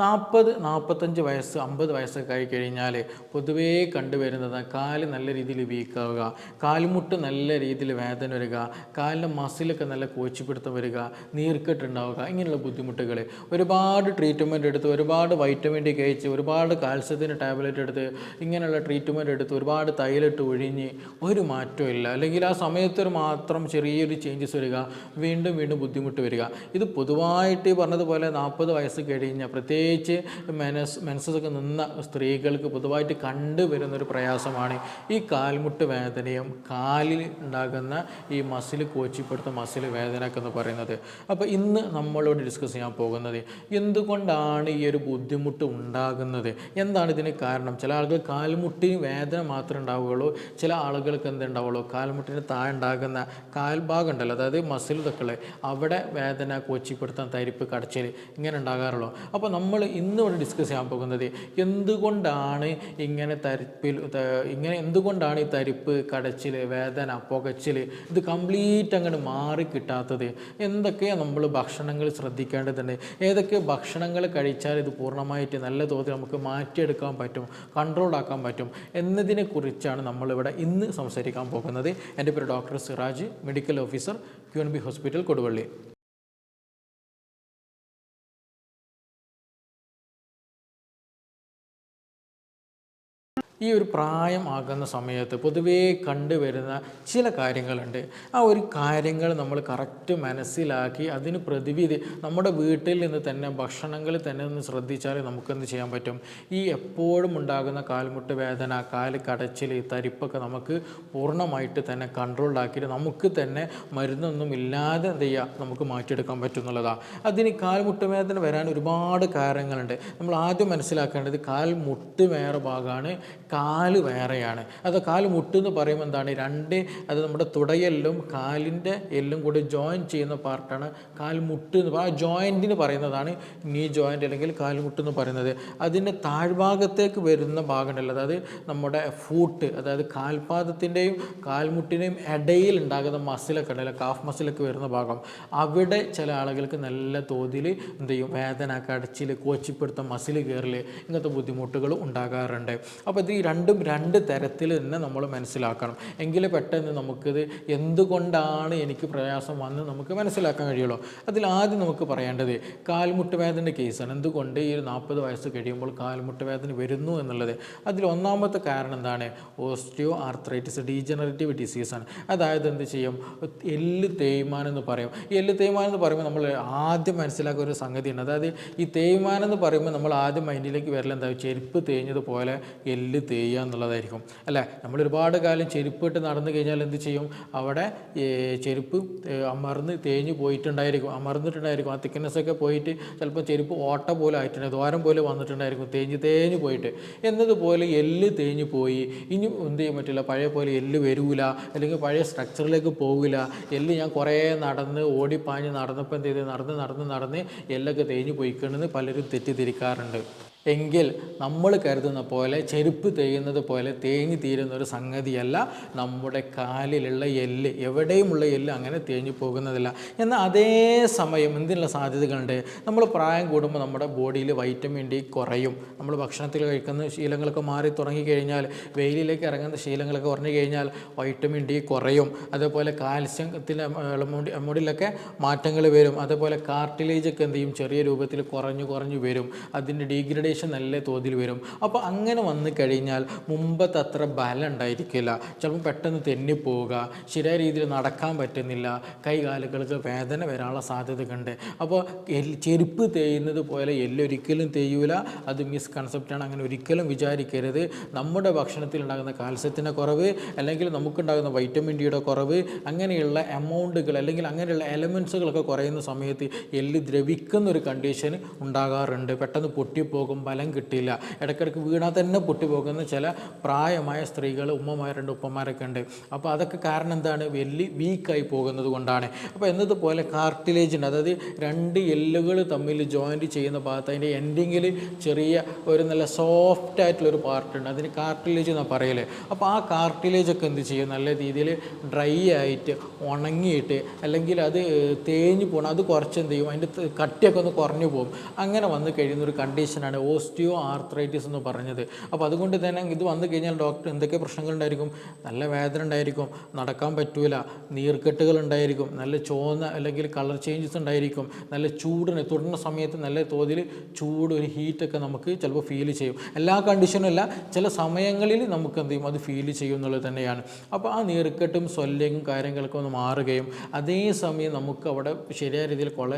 നാൽപ്പത് നാൽപ്പത്തഞ്ച് വയസ്സ് അമ്പത് വയസ്സൊക്കെ ആയി കഴിഞ്ഞാൽ പൊതുവേ കണ്ടുവരുന്നത് കാൽ നല്ല രീതിയിൽ വീക്കാവുക കാൽമുട്ട് നല്ല രീതിയിൽ വേദന വരിക കാലിന്റെ മസിലൊക്കെ നല്ല കോച്ചിപ്പിടുത്തം വരിക നീർക്കെട്ടുണ്ടാവുക ഇങ്ങനെയുള്ള ബുദ്ധിമുട്ടുകൾ ഒരുപാട് ട്രീറ്റ്മെന്റ് എടുത്ത് ഒരുപാട് വൈറ്റമിൻ ഡി കഴിച്ച് ഒരുപാട് കാൽസ്യത്തിന്റെ ടാബ്ലറ്റ് എടുത്ത് ഇങ്ങനെയുള്ള ട്രീറ്റ്മെന്റ് എടുത്ത് ഒരുപാട് തൈലിട്ട് ഒഴിഞ്ഞ് ഒരു മാറ്റവും ഇല്ല. അല്ലെങ്കിൽ ആ സമയത്ത് മാത്രം ചെറിയൊരു ചേഞ്ചസ് വരിക വീണ്ടും വീണ്ടും ബുദ്ധിമുട്ട് വരിക. ഇത് പൊതുവായിട്ട് പറഞ്ഞതുപോലെ നാൽപ്പത് വയസ്സ് കഴിഞ്ഞ പ്രത്യേകിച്ച് മെനസ് മെൻസസ് ഒക്കെ നിന്ന സ്ത്രീകൾക്ക് പൊതുവായിട്ട് കണ്ടുവരുന്നൊരു പ്രയാസമാണ് ഈ കാൽമുട്ട് വേദനയും കാലിൽ ഉണ്ടാകുന്ന ഈ മസിൽ കോച്ചിപ്പെടുത്ത മസിൽ വേദന ഒക്കെ എന്ന് പറയുന്നത്. അപ്പോൾ ഇന്ന് നമ്മളോട് ഡിസ്കസ് ചെയ്യാൻ പോകുന്നത് എന്തുകൊണ്ടാണ് ഈ ഒരു ബുദ്ധിമുട്ട് ഉണ്ടാകുന്നത്? എന്താണ് ഇതിന് കാരണം? ചില ആളുകൾ കാൽമുട്ടിന് വേദന മാത്രമേ ഉണ്ടാവുകയുള്ളൂ. ചില ആളുകൾക്ക് എന്തുണ്ടാവുള്ളൂ കാൽമുട്ടിന് താഴെ ഉണ്ടാകുന്ന കാൽഭാഗം ഉണ്ടല്ലോ അതായത് മസിൽ തക്കൾ അവിടെ വേദന കോച്ചിപ്പെടുത്താൻ തരിപ്പ് കടച്ചിൽ ഇങ്ങനെ ഉണ്ടാകാറുള്ളൂ. അപ്പോൾ നമ്മൾ ഇന്നിവിടെ ഡിസ്കസ് ചെയ്യാൻ പോകുന്നത് എന്തുകൊണ്ടാണ് ഇങ്ങനെ തരിപ്പിൽ ഇങ്ങനെ എന്തുകൊണ്ടാണ് ഈ തരിപ്പ് കടച്ചിൽ വേദന പുകച്ചിൽ ഇത് കംപ്ലീറ്റ് അങ്ങോട്ട് മാറി കിട്ടാത്തത്? എന്തൊക്കെയാണ് നമ്മൾ ഭക്ഷണങ്ങൾ ശ്രദ്ധിക്കേണ്ടതുണ്ട്? ഏതൊക്കെ ഭക്ഷണങ്ങൾ കഴിച്ചാൽ ഇത് പൂർണമായിട്ട് നല്ല തോതിൽ നമുക്ക് മാറ്റിയെടുക്കാൻ പറ്റും കൺട്രോൾ ആക്കാൻ പറ്റും എന്നതിനെ കുറിച്ചാണ് നമ്മളിവിടെ ഇന്ന് സംസാരിക്കാൻ പോകുന്നത്. എന്റെ പേര് doctor Siraj medical officer Q N B hospital Koduvally. ഈ ഒരു പ്രായമാകുന്ന സമയത്ത് പൊതുവേ കണ്ടുവരുന്ന ചില കാര്യങ്ങളുണ്ട്. ആ ഒരു കാര്യങ്ങൾ നമ്മൾ കറക്റ്റ് മനസ്സിലാക്കി അതിന് പ്രതിവിധി നമ്മുടെ വീട്ടിൽ നിന്ന് തന്നെ ഭക്ഷണങ്ങളിൽ തന്നെ ഒന്ന് ശ്രദ്ധിച്ചാൽ നമുക്കെന്ത് ചെയ്യാൻ പറ്റും? ഈ എപ്പോഴും ഉണ്ടാകുന്ന കാൽമുട്ട് വേദന കാൽ കടച്ചിൽ തരിപ്പൊക്കെ നമുക്ക് പൂർണമായിട്ട് തന്നെ കൺട്രോൾഡാക്കിയിട്ട് നമുക്ക് തന്നെ മരുന്നൊന്നും ഇല്ലാതെ എന്ത് ചെയ്യുക നമുക്ക് മാറ്റിയെടുക്കാൻ പറ്റും എന്നുള്ളതാണ് അതിന് കാൽമുട്ട് വേദന വരാൻ ഒരുപാട് കാരണങ്ങളുണ്ട്. നമ്മൾ ആദ്യം മനസ്സിലാക്കേണ്ടത് കാൽമുട്ട് വേറെ ഭാഗമാണ്. കാൽ വേറെയാണ്. അത് കാൽ മുട്ടെന്ന് പറയുമ്പോൾ എന്താണ്? രണ്ട് അത് നമ്മുടെ തുടയെല്ലും കാലിന്റെ എല്ലും കൂടി ജോയിൻ ചെയ്യുന്ന പാർട്ടാണ് കാൽ മുട്ട് എന്ന് ആ ജോയിന്റിന് പറയുന്നതാണ് നീ ജോയിന്റ് അല്ലെങ്കിൽ കാൽമുട്ട് എന്ന് പറയുന്നത്. അതിന്റെ താഴ്ഭാഗത്തേക്ക് വരുന്ന ഭാഗമുണ്ടല്ലോ അതായത് നമ്മുടെ ഫൂട്ട് അതായത് കാൽപാദത്തിന്റെയും കാൽമുട്ടിന്റെയും ഇടയിൽ ഉണ്ടാകുന്ന മസിലൊക്കെ ഉണ്ടല്ലോ. കാഫ് മസിലൊക്കെ വരുന്ന ഭാഗം. അവിടെ ചില ആളുകൾക്ക് നല്ല തോതിൽ എന്ത് ചെയ്യും? വേദന കടച്ചിൽ കോച്ചിപ്പെടുത്ത മസിൽ കയറൽ ഇങ്ങനത്തെ ബുദ്ധിമുട്ടുകൾ ഉണ്ടാകാറുണ്ട്. അപ്പോൾ ഇത് ഈ രണ്ടും രണ്ട് തരത്തിൽ തന്നെ നമ്മൾ മനസ്സിലാക്കണം. എങ്കിൽ പെട്ടെന്ന് നമുക്കിത് എന്തുകൊണ്ടാണ് എനിക്ക് പ്രയാസം വന്ന് നമുക്ക് മനസ്സിലാക്കാൻ കഴിയുള്ളൂ. അതിൽ ആദ്യം നമുക്ക് പറയേണ്ടത് കാൽമുട്ട് വേദന കേസാണ്. എന്തുകൊണ്ട് ഈ നാൽപ്പത് വയസ്സ് കഴിയുമ്പോൾ കാൽമുട്ട് വേദന വരുന്നു എന്നുള്ളത്. അതിൽ ഒന്നാമത്തെ കാരണം എന്താണ്? ഓസ്റ്റിയോ ആർത്രൈറ്റിസ് ഡീജനറേറ്റീവ് ഡിസീസാണ് അതായത് എന്ത് ചെയ്യും? എല്ല് തേയ്മാനം എന്ന് പറയും. ഈ എല്ല് തേയ്മാനം എന്ന് പറയുമ്പോൾ നമ്മൾ ആദ്യം മനസ്സിലാക്കുന്ന ഒരു സംഗതിയാണ്. അതായത് ഈ തേയ്മാനം എന്ന് പറയുമ്പോൾ നമ്മൾ ആദ്യം മൈൻഡിലേക്ക് വരലെന്താ ചെരുപ്പ് തേഞ്ഞതുപോലെ എല്ല് തേയുക എന്നുള്ളതായിരിക്കും. അല്ലേ നമ്മൾ ഒരുപാട് കാലം ചെരുപ്പ് ഇട്ട് നടന്നു കഴിഞ്ഞാൽ എന്ത് ചെയ്യും? അവിടെ ചെരുപ്പ് അമർന്ന് തേഞ്ഞ് പോയിട്ടുണ്ടായിരിക്കും. അമർന്നിട്ടുണ്ടായിരിക്കും. ആ തിക്നെസ്സൊക്കെ പോയിട്ട് ചിലപ്പോൾ ചെരുപ്പ് ഓട്ട പോലെ ആയിട്ടുണ്ട്. ദ്വാരം പോലെ വന്നിട്ടുണ്ടായിരിക്കും തേഞ്ഞ് തേഞ്ഞ് പോയിട്ട്. എന്നതുപോലെ എല്ല് തേഞ്ഞ് പോയി. ഇനി എന്ത് ചെയ്യാൻ പറ്റില്ല? പഴയ പോലെ എല്ല് വരൂല. അല്ലെങ്കിൽ പഴയ സ്ട്രക്ചറിലേക്ക് പോകില്ല. എല്ല് ഞാൻ കുറേ നടന്ന് ഓടിപ്പാഞ്ഞ് നടന്നപ്പോൾ എന്ത് ചെയ്ത്? നടന്ന് നടന്ന് നടന്ന് എല്ലൊക്കെ തേഞ്ഞ് പോയിക്കണമെന്ന് പലരും തെറ്റിദ്ധരിക്കാറുണ്ട്. എങ്കിൽ നമ്മൾ കരുതുന്ന പോലെ ചെരുപ്പ് തേയുന്നത് പോലെ തേഞ്ഞു തീരുന്ന ഒരു സംഗതിയല്ല നമ്മുടെ കാലിലുള്ള എല്ല്. എവിടെയുമുള്ള എല്ല് അങ്ങനെ തേഞ്ഞു പോകുന്നതല്ല. എന്നാൽ അതേ സമയം എന്തിനുള്ള സാധ്യതകളുണ്ട്? നമ്മൾ പ്രായം കൂടുമ്പോൾ നമ്മുടെ ബോഡിയിൽ വൈറ്റമിൻ ഡി കുറയും. നമ്മൾ ഭക്ഷണത്തിൽ കഴിക്കുന്ന ശീലങ്ങളൊക്കെ മാറി തുടങ്ങിക്കഴിഞ്ഞാൽ വെയിലിലേക്ക് ഇറങ്ങുന്ന ശീലങ്ങളൊക്കെ കുറഞ്ഞു കഴിഞ്ഞാൽ വൈറ്റമിൻ ഡി കുറയും. അതേപോലെ കാൽസ്യത്തിന്റെ മുടി മുടിയിലൊക്കെ മാറ്റങ്ങൾ വരും. അതേപോലെ കാർട്ടിലേജൊക്കെ എന്ത് ചെയ്യും? ചെറിയ രൂപത്തിൽ കുറഞ്ഞു കുറഞ്ഞു വരും. അതിന്റെ ഡീഗ്രഡേഷൻ നല്ല തോതിൽ വരും. അപ്പോൾ അങ്ങനെ വന്നു കഴിഞ്ഞാൽ മുമ്പത്തെ അത്ര ബലം ഉണ്ടായിരിക്കില്ല. ചിലപ്പോൾ പെട്ടെന്ന് തെന്നിപ്പോവുക ശരിയായ രീതിയിൽ നടക്കാൻ പറ്റുന്നില്ല കൈകാലുകൾക്ക് വേദന വരാനുള്ള സാധ്യതയുണ്ട് അപ്പോൾ ചെരുപ്പ് തേയുന്നത് പോലെ എല്ലൊരിക്കലും തേയൂല. അത് മിസ്കൺസെപ്റ്റാണ് അങ്ങനെ ഒരിക്കലും വിചാരിക്കരുത്. നമ്മുടെ ഭക്ഷണത്തിൽ ഉണ്ടാകുന്ന കാൽസ്യത്തിന്റെ കുറവ് അല്ലെങ്കിൽ നമുക്കുണ്ടാകുന്ന വൈറ്റമിൻ ഡിയുടെ കുറവ് അങ്ങനെയുള്ള എമൗണ്ടുകൾ അല്ലെങ്കിൽ അങ്ങനെയുള്ള എലമെൻസുകളൊക്കെ കുറയുന്ന സമയത്ത് എല്ല് ദ്രവിക്കുന്ന ഒരു കണ്ടീഷൻ ഉണ്ടാകാറുണ്ട്. പെട്ടെന്ന് പൊട്ടിപ്പോകും ബലം കിട്ടിയില്ല. ഇടയ്ക്കിടയ്ക്ക് വീണാൽ തന്നെ പൊട്ടിപ്പോകുന്ന ചില പ്രായമായ സ്ത്രീകൾ ഉമ്മമാരുണ്ട് ഉപ്പമാരൊക്കെ ഉണ്ട്. അപ്പോൾ അതൊക്കെ കാരണം എന്താണ്? വലിയ വീക്കായി പോകുന്നത് കൊണ്ടാണ്. അപ്പോൾ എന്നതുപോലെ കാർട്ടിലേജ് ഉണ്ട്. അതായത് രണ്ട് എല്ലുകൾ തമ്മിൽ ജോയിന്റ് ചെയ്യുന്ന ഭാഗത്ത് അതിന്റെ എൻഡിങ്ങിൽ ചെറിയ ഒരു നല്ല സോഫ്റ്റ് ആയിട്ടുള്ളൊരു പാർട്ട് ഉണ്ട്. അതിന് കാർട്ടിലേജ് എന്നാണ് പറയൽ. അപ്പോൾ ആ കാർട്ടിലേജ് ഒക്കെ എന്ത് ചെയ്യും? നല്ല രീതിയിൽ ഡ്രൈ ആയിട്ട് ഉണങ്ങിയിട്ട് അല്ലെങ്കിൽ അത് തേഞ്ഞു പോകണം അത് കുറച്ച് എന്ത് ചെയ്യും? അതിന്റെ കട്ടിയൊക്കെ ഒന്ന് കുറഞ്ഞു പോകും. അങ്ങനെ വന്നു കഴിയുന്ന ഒരു കണ്ടീഷനാണ് ഓസ്റ്റിയോ ആർത്രൈറ്റിസ് എന്ന് പറഞ്ഞത്. അപ്പോൾ അതുകൊണ്ട് തന്നെ ഇത് വന്നു കഴിഞ്ഞാൽ ഡോക്ടർ എന്തൊക്കെ പ്രശ്നങ്ങളുണ്ടായിരിക്കും നല്ല വേദന ഉണ്ടായിരിക്കും നടക്കാൻ പറ്റൂല നീർക്കെട്ടുകൾ ഉണ്ടായിരിക്കും നല്ല ചോന്ന അല്ലെങ്കിൽ കളർ ചേഞ്ചസ് ഉണ്ടായിരിക്കും നല്ല ചൂടിന് തുടരുന്ന സമയത്ത് നല്ല തോതിൽ ചൂട് ഒരു ഹീറ്റൊക്കെ നമുക്ക് ചിലപ്പോൾ ഫീൽ ചെയ്യും. എല്ലാ കണ്ടീഷനും അല്ല ചില സമയങ്ങളിൽ നമുക്ക് എന്ത് ചെയ്യും? അത് ഫീൽ ചെയ്യും എന്നുള്ളത് തന്നെയാണ്. അപ്പോൾ ആ നീർക്കെട്ടും സ്വല്യവും കാര്യങ്ങളൊക്കെ ഒന്ന് മാറുകയും അതേസമയം നമുക്ക് അവിടെ ശരിയായ രീതിയിൽ കൊള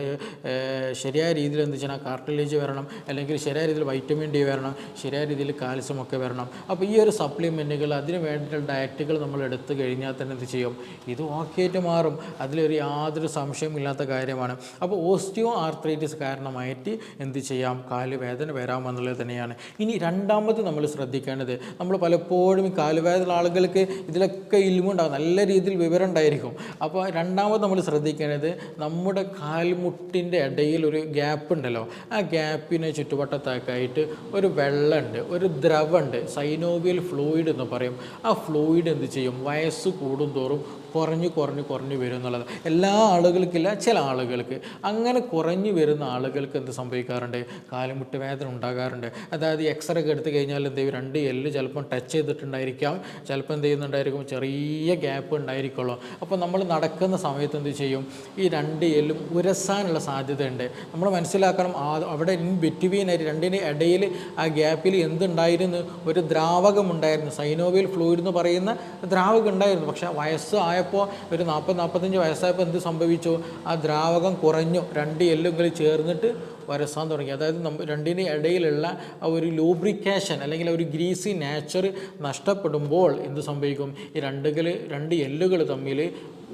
ശരിയായ രീതിയിൽ എന്ത് ചെയ്യണം? കാർട്ടിലേജ് വരണം അല്ലെങ്കിൽ ശരിയായ രീതിയിൽ വൈറ്റമിൻ ഡി വരണം ശരിയായ രീതിയിൽ കാൽസ്യം ഒക്കെ വരണം. അപ്പോൾ ഈ ഒരു സപ്ലിമെന്റുകൾ അതിന് വേണ്ടിയിട്ടുള്ള ഡയറ്റുകൾ നമ്മൾ എടുത്തു കഴിഞ്ഞാൽ തന്നെ എന്ത് ചെയ്യും? ഇത് ഓക്കെ ആയിട്ട് മാറും. അതിലൊരു യാതൊരു സംശയമില്ലാത്ത കാര്യമാണ്. അപ്പോൾ ഓസ്റ്റിയോ ആർത്രൈറ്റിസ് കാരണമായിട്ട് എന്ത് ചെയ്യാം? കാലുവേദന വരാമെന്നുള്ളത് തന്നെയാണ്. ഇനി രണ്ടാമത് നമ്മൾ ശ്രദ്ധിക്കേണ്ടത് നമ്മൾ പലപ്പോഴും ഈ കാലുവേദന ആളുകൾക്ക് ഇതിലൊക്കെ ഇൽമുണ്ടാകും നല്ല രീതിയിൽ വിവരം ഉണ്ടായിരിക്കും അപ്പോൾ രണ്ടാമത് നമ്മൾ ശ്രദ്ധിക്കേണ്ടത് നമ്മുടെ കാൽമുട്ടിന്റെ ഇടയിൽ ഒരു ഗ്യാപ്പ് ഉണ്ടല്ലോ. ആ ഗ്യാപ്പിനെ ചുറ്റുവട്ടത്തൊക്കെ ആയിട്ട് ഒരു വെള്ളമുണ്ട് ഒരു ദ്രവമുണ്ട് സൈനോവിയൽ ഫ്ലൂയിഡ് എന്ന് പറയും. ആ ഫ്ലൂയിഡ് എന്ത് ചെയ്യും? വയസ്സ് കൂടുന്തോറും കുറഞ്ഞു കുറഞ്ഞു കുറഞ്ഞു വരും എന്നുള്ളത്. എല്ലാ ആളുകൾക്കില്ല ചില ആളുകൾക്ക്. അങ്ങനെ കുറഞ്ഞു വരുന്ന ആളുകൾക്ക് എന്ത് സംഭവിക്കാറുണ്ട്? കാലുമുട്ട് വേദന ഉണ്ടാകാറുണ്ട്. അതായത് എക്സ്റേ ഒക്കെ എടുത്തു കഴിഞ്ഞാൽ എന്ത് ചെയ്യും? രണ്ട് എല്ല് ചിലപ്പം ടച്ച് ചെയ്തിട്ടുണ്ടായിരിക്കാം. ചിലപ്പോൾ എന്ത് ചെയ്യുന്നുണ്ടായിരിക്കും? ചെറിയ ഗ്യാപ്പ് ഉണ്ടായിരിക്കുള്ളൂ. അപ്പോൾ നമ്മൾ നടക്കുന്ന സമയത്ത് എന്ത് ചെയ്യും? ഈ രണ്ട് എല്ലും ഉരസാനുള്ള സാധ്യതയുണ്ട്. നമ്മൾ മനസ്സിലാക്കണം അവിടെ ഇൻ ബിറ്റ്വീൻ ആയി രണ്ടിന് ഇടയിൽ ആ ഗ്യാപ്പിൽ എന്തുണ്ടായിരുന്നു? ഒരു ദ്രാവകമുണ്ടായിരുന്നു. സൈനോവിയൽ ഫ്ലൂയിഡ് എന്ന് പറയുന്ന ദ്രാവകം ഉണ്ടായിരുന്നു. പക്ഷേ വയസ്സ് ആയപ്പോൾ ഒരു നാൽപ്പത് നാൽപ്പത്തഞ്ച് വയസ്സായപ്പോൾ എന്ത് സംഭവിച്ചു? ആ ദ്രാവകം കുറഞ്ഞു. രണ്ട് എല്ലും കൂടി ചേർന്നിട്ട് വരസാൻ തുടങ്ങി. അതായത് നമ്മ രണ്ടിന് ഇടയിലുള്ള ആ ഒരു ലൂബ്രിക്കേഷൻ അല്ലെങ്കിൽ ഒരു ഗ്രീസി നാച്ചർ നഷ്ടപ്പെടുമ്പോൾ എന്ത് സംഭവിക്കും? ഈ രണ്ടുകൾ രണ്ട് എല്ലുകൾ തമ്മിൽ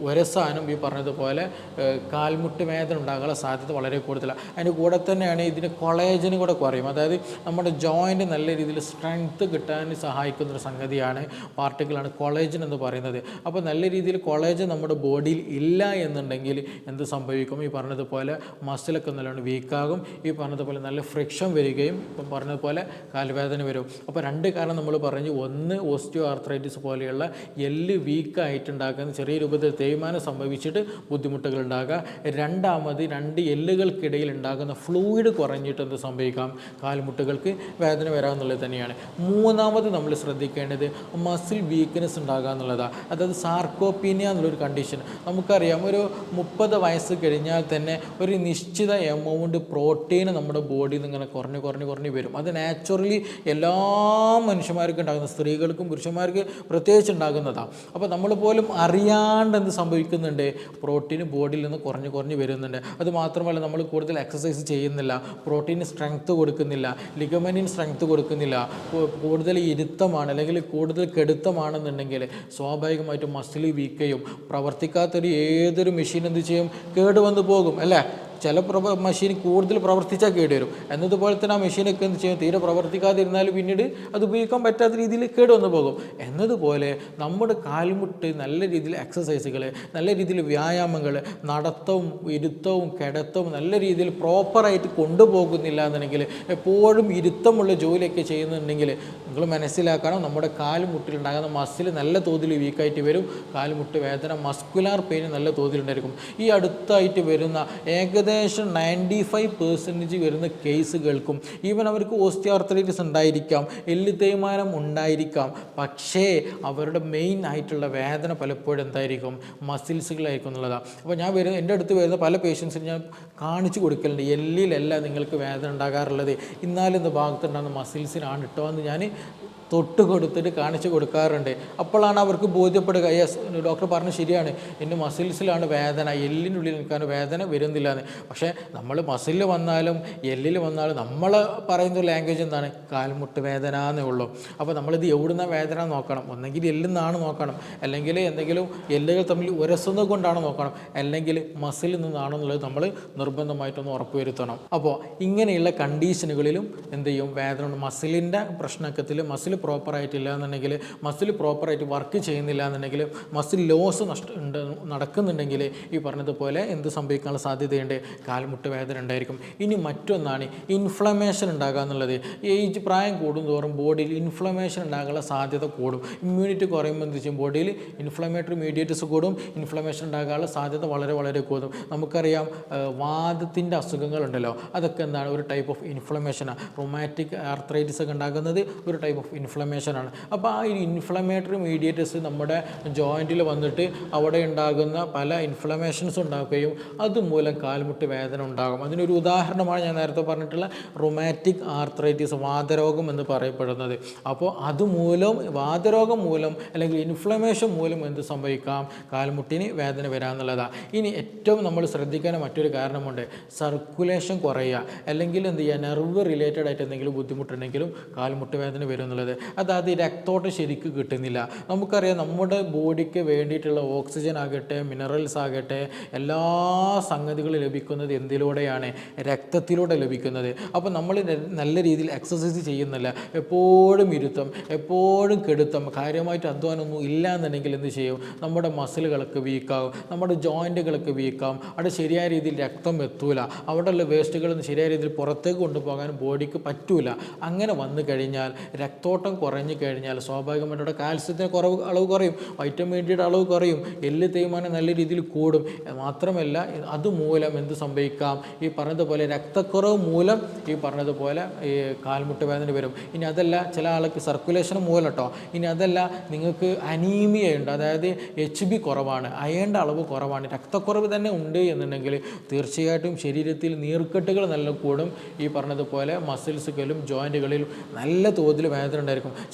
ഉരസാനും ഈ പറഞ്ഞതുപോലെ കാൽമുട്ട് വേദന ഉണ്ടാകാനുള്ള സാധ്യത വളരെ കൂടുതലാണ്. അതിന്റെ കൂടെ തന്നെയാണ് ഇതിന് കൊളേജിന് കൂടെ കുറയും. അതായത് നമ്മുടെ ജോയിന്റ് നല്ല രീതിയിൽ സ്ട്രെങ്ത്ത് കിട്ടാൻ സഹായിക്കുന്ന ഒരു സംഗതിയാണ് പാർട്ടിക്കിളാണ് കൊളേജൻ എന്ന് പറയുന്നത്. അപ്പോൾ നല്ല രീതിയിൽ കൊളേജൻ നമ്മുടെ ബോഡിയിൽ ഇല്ല എന്നുണ്ടെങ്കിൽ എന്ത് സംഭവിക്കും? ഈ പറഞ്ഞതുപോലെ മസിലൊക്കെ നല്ലോണം വീക്കാകും ഈ പറഞ്ഞതുപോലെ നല്ല ഫ്രിക്ഷൻ വരികയും ഇപ്പം പറഞ്ഞതുപോലെ കാൽവേദന വരും. അപ്പോൾ രണ്ട് കാരണം നമ്മൾ പറഞ്ഞു. ഒന്ന് ഓസ്റ്റിയോ ആർത്രൈറ്റിസ് പോലെയുള്ള എല്ല് വീക്കായിട്ടുണ്ടാക്കുന്ന ചെറിയ രൂപത്തിൽ തേയ്മാനം സംഭവിച്ചിട്ട് ബുദ്ധിമുട്ടുകൾ ഉണ്ടാകുക രണ്ടാമത് രണ്ട് എല്ലുകൾക്കിടയിൽ ഉണ്ടാകുന്ന ഫ്ലൂയിഡ് കുറഞ്ഞിട്ട് എന്ത് സംഭവിക്കാം? കാൽമുട്ടുകൾക്ക് വേദന വരാമെന്നുള്ളത് തന്നെയാണ്. മൂന്നാമത് നമ്മൾ ശ്രദ്ധിക്കേണ്ടത് മസിൽ വീക്ക്നെസ് ഉണ്ടാകുക എന്നുള്ളതാണ് അതായത് സാർക്കോപ്പീനിയ എന്നുള്ളൊരു കണ്ടീഷൻ നമുക്കറിയാം ഒരു മുപ്പത് വയസ്സ് കഴിഞ്ഞാൽ തന്നെ ഒരു നിശ്ചിത എമൗണ്ട് പ്രോട്ടീൻ നമ്മുടെ ബോഡിയിൽ നിന്ന് ഇങ്ങനെ കുറഞ്ഞ് കുറഞ്ഞ് കുറഞ്ഞ് വരും. അത് നാച്ചുറലി എല്ലാ മനുഷ്യന്മാർക്കും ഉണ്ടാകുന്ന സ്ത്രീകൾക്കും പുരുഷന്മാർക്ക് പ്രത്യേകിച്ച് ഉണ്ടാകുന്നതാണ് അപ്പോൾ നമ്മൾ പോലും അറിയാണ്ട് എന്ത് സംഭവിക്കുന്നുണ്ട്. പ്രോട്ടീൻ ബോഡിയിൽ നിന്ന് കുറഞ്ഞ് കുറഞ്ഞ് വരുന്നുണ്ട്. അത് മാത്രമല്ല നമ്മൾ കൂടുതൽ എക്സസൈസ് ചെയ്യുന്നില്ല. പ്രോട്ടീൻ സ്ട്രെങ്ത്ത് കൊടുക്കുന്നില്ല. ലിഗമനിന് സ്ട്രെങ്ത്ത് കൊടുക്കുന്നില്ല. കൂടുതൽ ഇരുത്തമാണ് അല്ലെങ്കിൽ കൂടുതൽ കെടുത്തമാണെന്നുണ്ടെങ്കിൽ സ്വാഭാവികമായിട്ടും മസിൽ വീക്കയും പ്രവർത്തിക്കാത്തൊരു ഏതൊരു മെഷീൻ എന്ത് ചെയ്യും? കേടുവന്നു പോകും അല്ലേ? ചില പ്രവ മെഷീൻ കൂടുതൽ പ്രവർത്തിച്ചാൽ കേട് വരും എന്നതുപോലെ തന്നെ ആ മെഷീനൊക്കെ എന്ത് ചെയ്യും? തീരെ പ്രവർത്തിക്കാതിരുന്നാൽ പിന്നീട് അത് ഉപയോഗിക്കാൻ പറ്റാത്ത രീതിയിൽ കേടുവന്ന് പോകും. എന്നതുപോലെ നമ്മുടെ കാൽമുട്ട് നല്ല രീതിയിൽ എക്സസൈസുകൾ നല്ല രീതിയിൽ വ്യായാമങ്ങൾ നടത്തവും ഇരുത്തവും കിടത്തവും നല്ല രീതിയിൽ പ്രോപ്പറായിട്ട് കൊണ്ടുപോകുന്നില്ല എന്നുണ്ടെങ്കിൽ എപ്പോഴും ഇരുത്തമുള്ള ജോലിയൊക്കെ ചെയ്യുന്നുണ്ടെങ്കിൽ നിങ്ങൾ മനസ്സിലാക്കണം നമ്മുടെ കാൽമുട്ടിലുണ്ടാകുന്ന മസിൽ നല്ല തോതിൽ വീക്കായിട്ട് വരും. കാൽമുട്ട് വേദന മസ്കുലാർ പെയിൻ നല്ല തോതിലുണ്ടായിരിക്കും ഈ അടുത്തായിട്ട് വരുന്ന ഏകദേശം നയന്റി ഫൈവ് പെർസെന്റേജ് വരുന്ന കേസുകൾക്കും ഈവൻ അവർക്ക് ഓസ്റ്റിയോർത്തറൈറ്റിസ് ഉണ്ടായിരിക്കാം എല്ല് തേയ്മാനം ഉണ്ടായിരിക്കാം. പക്ഷേ അവരുടെ മെയിൻ ആയിട്ടുള്ള വേദന പലപ്പോഴും എന്തായിരിക്കും? മസിൽസുകളായിരിക്കും എന്നുള്ളതാണ് അപ്പോൾ ഞാൻ വരുന്ന എന്റെ അടുത്ത് വരുന്ന പല പേഷ്യൻസിന് ഞാൻ കാണിച്ചു കൊടുക്കലുണ്ട്. എല്ലിലല്ല നിങ്ങൾക്ക് വേദന ഉണ്ടാകാറുള്ളത്. ഇന്നാലും ഇന്ന് ഭാഗത്തുണ്ടാകുന്ന മസിൽസിനാണ് ഇട്ടോ എന്ന് ഞാൻ തൊട്ട് കൊടുത്തിട്ട് കാണിച്ചു കൊടുക്കാറുണ്ട്. അപ്പോഴാണ് അവർക്ക് ബോധ്യപ്പെടുക യെസ് ഡോക്ടർ പറഞ്ഞു ശരിയാണ്. എന്റെ മസിൽസിലാണ് വേദന. എല്ലിനുള്ളിൽ നിൽക്കാൻ വേദന വരുന്നില്ല എന്ന് പക്ഷേ നമ്മൾ മസിലിൽ വന്നാലും എല്ലിൽ വന്നാലും നമ്മൾ പറയുന്ന ലാംഗ്വേജ് എന്താണ്? കാൽമുട്ട് വേദന എന്നേ ഉള്ളൂ. അപ്പോൾ നമ്മളിത് എവിടുന്ന വേദന നോക്കണം? ഒന്നെങ്കിൽ എല്ലിന്നാണ് നോക്കണം. അല്ലെങ്കിൽ എന്തെങ്കിലും എല്ലുകൾ തമ്മിൽ ഉരസുന്നത് കൊണ്ടാണ് നോക്കണം. അല്ലെങ്കിൽ മസിലിൽ നിന്നാണോ എന്നുള്ളത് നമ്മൾ നിർബന്ധമായിട്ടൊന്ന് ഉറപ്പുവരുത്തണം അപ്പോൾ ഇങ്ങനെയുള്ള കണ്ടീഷനുകളിലും എന്ത് ചെയ്യും? വേദന മസിലിന്റെ പ്രശ്നത്തിൽ മസിൽ പ്രോപ്പറായിട്ടില്ല എന്നുണ്ടെങ്കിൽ മസിൽ പ്രോപ്പറായിട്ട് വർക്ക് ചെയ്യുന്നില്ല എന്നുണ്ടെങ്കിൽ മസിൽ ലോസ് നഷ്ട ഉണ്ട് നടക്കുന്നുണ്ടെങ്കിൽ ഈ പറഞ്ഞതുപോലെ എന്ത് സംഭവിക്കാനുള്ള സാധ്യതയുണ്ട്? കാൽമുട്ട് വേദന ഉണ്ടായിരിക്കും. ഇനി മറ്റൊന്നാണ് ഇൻഫ്ലമേഷൻ ഉണ്ടാകുക എന്നുള്ളത് ഏജ് പ്രായം കൂടുന്തോറും ബോഡിയിൽ ഇൻഫ്ലമേഷൻ ഉണ്ടാകാനുള്ള സാധ്യത കൂടും. ഇമ്മ്യൂണിറ്റി കുറയുമ്പോൾ എന്ത് ചെയ്യും? ബോഡിയിൽ ഇൻഫ്ലമേറ്ററി മീഡിയേറ്റേഴ്സ് കൂടും. ഇൻഫ്ലമേഷൻ ഉണ്ടാകാനുള്ള സാധ്യത വളരെ വളരെ കൂടും. നമുക്കറിയാം വാദത്തിന്റെ അസുഖങ്ങളുണ്ടല്ലോ. അതൊക്കെ എന്താണ്? ഒരു ടൈപ്പ് ഓഫ് ഇൻഫ്ലമേഷനാണ് റൊമാറ്റിക് ആർത്രൈറ്റിസ് ഒക്കെ ഉണ്ടാകുന്നത് ഒരു ടൈപ്പ് ഓഫ് ഇൻഫ്ലമേഷനാണ് അപ്പോൾ ആ ഇൻഫ്ലമേറ്ററി മീഡിയേറ്റേഴ്സ് നമ്മുടെ ജോയിന്റിൽ വന്നിട്ട് അവിടെ ഉണ്ടാകുന്ന പല ഇൻഫ്ലമേഷൻസ് ഉണ്ടാക്കുകയും അതുമൂലം കാൽമുട്ട് വേദന ഉണ്ടാകും. അതിനൊരു ഉദാഹരണമാണ് ഞാൻ നേരത്തെ പറഞ്ഞിട്ടുള്ള റൊമാറ്റിക് ആർത്രൈറ്റിസ് വാതരോഗം എന്ന് പറയപ്പെടുന്നത്. അപ്പോൾ അതുമൂലം വാതരോഗം മൂലം അല്ലെങ്കിൽ ഇൻഫ്ലമേഷൻ മൂലം എന്ത് സംഭവിക്കാം? കാൽമുട്ടിന് വേദന വരാമെന്നുള്ളതാണ് ഇനി ഏറ്റവും നമ്മൾ ശ്രദ്ധിക്കാൻ മറ്റൊരു കാരണമുണ്ട്. സർക്കുലേഷൻ കുറയുക. അല്ലെങ്കിൽ എന്ത് ചെയ്യുക? നെർവ് റിലേറ്റഡ് ആയിട്ട് എന്തെങ്കിലും ബുദ്ധിമുട്ടുണ്ടെങ്കിലും കാൽമുട്ട് വേദന വരും എന്നുള്ളത്. അതായത് രക്തോട്ടം ശരിക്കും കിട്ടുന്നില്ല. നമുക്കറിയാം നമ്മുടെ ബോഡിക്ക് വേണ്ടിയിട്ടുള്ള ഓക്സിജൻ ആകട്ടെ മിനറൽസ് ആകട്ടെ എല്ലാ സംഗതികളും ലഭിക്കുന്നത് എന്തിലൂടെയാണ്? രക്തത്തിലൂടെ ലഭിക്കുന്നത്. അപ്പോൾ നമ്മൾ നല്ല രീതിയിൽ എക്സസൈസ് ചെയ്യുന്നില്ല. എപ്പോഴും ഇരുത്തം എപ്പോഴും കെടുത്തം കാര്യമായിട്ട് അധ്വാനമൊന്നും ഇല്ല എന്നുണ്ടെങ്കിൽ എന്ത് ചെയ്യും? നമ്മുടെ മസിലുകളൊക്കെ വീക്കാവും നമ്മുടെ ജോയിന്റുകളൊക്കെ വീക്കാവും അവിടെ ശരിയായ രീതിയിൽ രക്തം എത്തൂല. അവിടെയുള്ള വേസ്റ്റുകളൊന്നും ശരിയായ രീതിയിൽ പുറത്തേക്ക് കൊണ്ടുപോകാൻ ബോഡിക്ക് പറ്റൂല. അങ്ങനെ വന്നു കഴിഞ്ഞാൽ രക്തോട്ടം കുറഞ്ഞു കഴിഞ്ഞാൽ സ്വാഭാവികമായിട്ട് അവിടെ കാൽസ്യത്തിന് കുറവ് അളവ് കുറയും വൈറ്റമിൻ ഡിയുടെ അളവ് കുറയും എല്ല് തേയ്മാനം നല്ല രീതിയിൽ കൂടും. മാത്രമല്ല അതുമൂലം എന്ത് സംഭവിക്കാം? ഈ പറഞ്ഞതുപോലെ രക്തക്കുറവ് മൂലം ഈ പറഞ്ഞതുപോലെ ഈ കാൽമുട്ട് വേദന വരും. ഇനി അതല്ല ചില ആൾക്ക് സർക്കുലേഷൻ മൂലം കേട്ടോ ഇനി അതല്ല നിങ്ങൾക്ക് അനീമിയ ഉണ്ട്. അതായത് എച്ച് ബി കുറവാണ്. അയേണ്ട അളവ് കുറവാണ്. രക്തക്കുറവ് തന്നെ ഉണ്ട് എന്നുണ്ടെങ്കിൽ തീർച്ചയായിട്ടും ശരീരത്തിൽ നീർക്കെട്ടുകൾ നല്ല കൂടും. ഈ പറഞ്ഞതുപോലെ മസിൽസുകളിലും ജോയിന്റുകളിലും നല്ല തോതിൽ വേദന